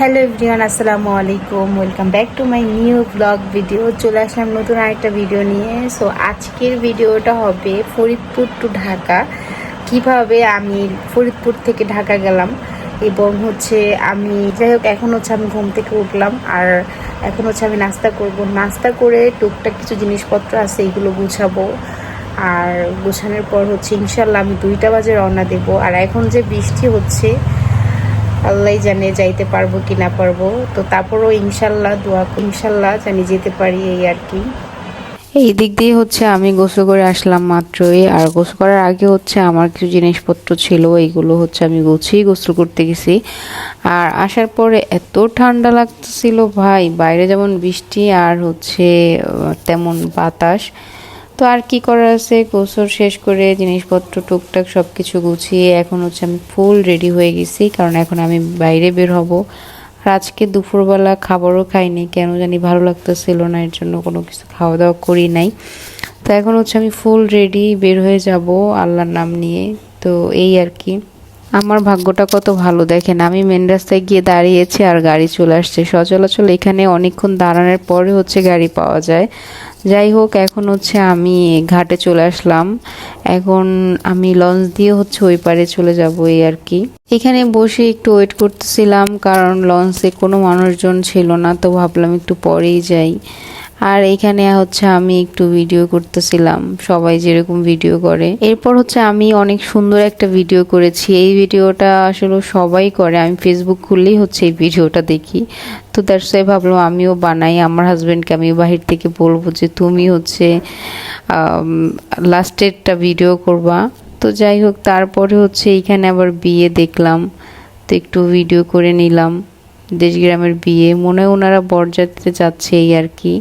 Hello everyone, আসসালামু আলাইকুম। Welcome back to my new blog video চলে আসলাম নতুন আরেকটা ভিডিও নিয়ে। সো আজকের ভিডিওটা হবে ফরিদপুর টু ঢাকা। কীভাবে আমি ফরিদপুর থেকে ঢাকা গেলাম এবং হচ্ছে আমি, যাই হোক, এখন হচ্ছে আমি ঘুম থেকে উঠলাম। আর এখন হচ্ছে আমি নাস্তা করব। নাস্তা করে টুকটাক কিছু জিনিসপত্র আছে, এগুলো গুছাবো। আর গোছানোর পর হচ্ছে ইনশাল্লাহ আমি দুইটা বাজে রওনা দেবো। আর এখন যে বৃষ্টি হচ্ছে আল্লাহ জানে যাইতে পারব কি না পারব। তো তারপরও ইনশাল্লাহ, দোয়া ইনশাল্লাহ জানি যেতে পারি এই আর কি। এই দিক দিয়ে হচ্ছে আমি গোসল করে আসলাম মাত্রই। আর গোসল করার আগে হচ্ছে আমার কিছু জিনিসপত্র ছিল, এইগুলো হচ্ছে আমি গুছিয়ে গোসল করতে গেছি। আর আসার পরে এত ঠান্ডা লাগতেছিল ভাই, বাইরে যেমন বৃষ্টি আর হচ্ছে তেমন বাতাস। তো আর কি করার আছে? গোসল শেষ করে জিনিসপত্র, টুকটাক সব কিছু গুছিয়ে এখন হচ্ছে আমি ফুল রেডি হয়ে গেছি, কারণ এখন আমি বাইরে বের হব। আর আজকে দুপুরবেলা খাবারও খাইনি, কেন জানি ভালো লাগতেছিল না, এর জন্য কোনো কিছু খাওয়া দাওয়া করি নাই। তো এখন হচ্ছে আমি ফুল রেডি বের হয়ে যাব আল্লাহর নাম নিয়ে। তো এই আর কি। আমার ভাগ্যটা কত ভালো, দেখেন আমি মেন রাস্তায় গিয়ে দাঁড়িয়েছি আর গাড়ি চলে আসছে। সচলাচল এখানে অনেকক্ষণ দাঁড়ানোর পরে হচ্ছে গাড়ি পাওয়া যায়। যাই হোক এখন হচ্ছে আমি ঘাটে চলে আসলাম। এখন আমি লঞ্চ দিয়ে হচ্ছে ওই পারে চলে যাব এই আর কি। এখানে বসে একটু ওয়েট করতেছিলাম, কারণ লঞ্চে কোনো মানুষজন ছিল না, তো ভাবলাম একটু পরেই যাই। আর এখানে হচ্ছে আমি একটু ভিডিও করতেছিলাম, সবাই যেরকম ভিডিও করে। এরপর হচ্ছে আমি অনেক সুন্দর একটা ভিডিও করেছি। এই ভিডিওটা আসলে সবাই করে, আমি ফেসবুক খুললেই হচ্ছে এই ভিডিওটা দেখি। তো তার সাথে ভাবলাম আমিও বানাই, আমার হাজব্যান্ডকে আমি বাহির থেকে বলব যে তুমি হচ্ছে লাস্টেরটা ভিডিও করবা। তো যাই হোক, তারপরে হচ্ছে এইখানে আবার বিয়ে দেখলাম, তো একটু ভিডিও করে নিলাম। দেশগ্রামের বিয়ে। মনে হয় ওনারা বরযাত্রীতে যাচ্ছে এই আর কি।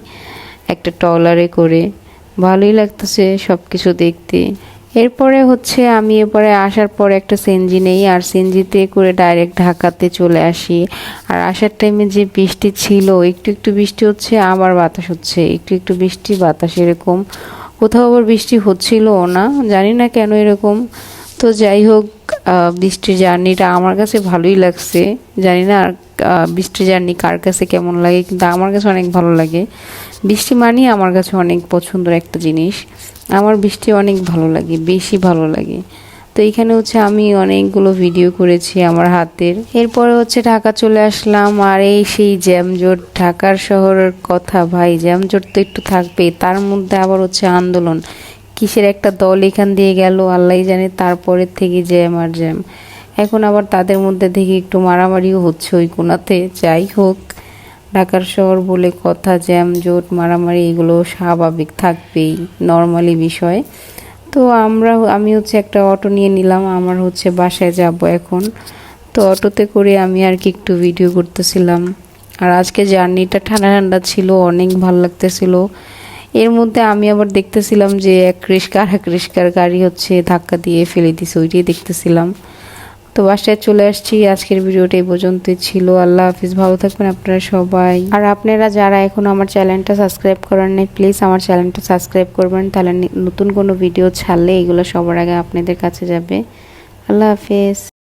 একটা ট্রলারে করে। ভালোই লাগতেছে সব কিছু দেখতে। এরপরে হচ্ছে আমি এরপরে আসার পরে একটা সেনজি নেই। আর সেনজিতে করে ডাইরেক্ট ঢাকাতে চলে আসি। আর আসার টাইমে যে বৃষ্টি ছিল, একটু একটু বৃষ্টি হচ্ছে, আবার বাতাস হচ্ছে। একটু একটু বৃষ্টি, বাতাস এরকম। কোথাও আবার বৃষ্টি হচ্ছিলও না। জানি না কেন এরকম। তো যাই হোক বৃষ্টির জার্নিটা আমার কাছে ভালোই লাগছে। জানি না, আর বৃষ্টির জার্নি কার কাছে কেমন লাগে, কিন্তু আমার কাছে অনেক ভালো লাগে। বৃষ্টি মানেই আমার কাছে অনেক পছন্দের একটা জিনিস। আমার বৃষ্টি অনেক ভালো লাগে, বেশি ভালো লাগে। তো এখানে হচ্ছে আমি অনেকগুলো ভিডিও করেছি আমার হাতের। এরপরে হচ্ছে ঢাকা চলে আসলাম, আর এই সেই জ্যামজোট, ঢাকার শহরের কথা ভাই, জ্যামজোট তো একটু থাকবেই। তার মধ্যে আবার হচ্ছে আন্দোলন। কিসের একটা দল এখান দিয়ে গেল আল্লাহ জানে তারপরের থেকে জ্যাম আর জ্যাম। এখন আবার তাদের মধ্যে থেকে একটু মারামারিও হচ্ছে ওই কোনাতে, যাই হোক। ঢাকার শহর বলে কথা, জ্যাম, জোট, মারামারি, এগুলো স্বাভাবিক থাকবেই, নর্মালি বিষয়। তো আমরা, আমি হচ্ছে একটা অটো নিয়ে নিলাম, আমার হচ্ছে বাসায় যাব এখন। তো অটোতে করে আমি আর কি একটু ভিডিও করতেছিলাম। আর আজকে জার্নিটা ঠান্ডা ঠান্ডা ছিল, অনেক ভালো লাগতেছিল। এর মধ্যে আমি আবার দেখতেছিলাম যে এক রিস্কা আর এক রিস্কার গাড়ি হচ্ছে ধাক্কা দিয়ে ফেলে দিছে, ওইটাই দেখতেছিলাম। তো বাসায় চলে আসছি, আজকের ভিডিওটা এই পর্যন্তই ছিল। আল্লাহ হাফিজ, ভালো থাকবেন আপনারা সবাই। আর আপনারা যারা এখন আমার চ্যানেলটা সাবস্ক্রাইব করেন নাই, প্লিজ আমার চ্যানেলটা সাবস্ক্রাইব করবেন, তাহলে নতুন কোনো ভিডিও ছাড়লে এগুলো সবার আগে আপনাদের কাছে যাবে। আল্লাহ হাফিজ।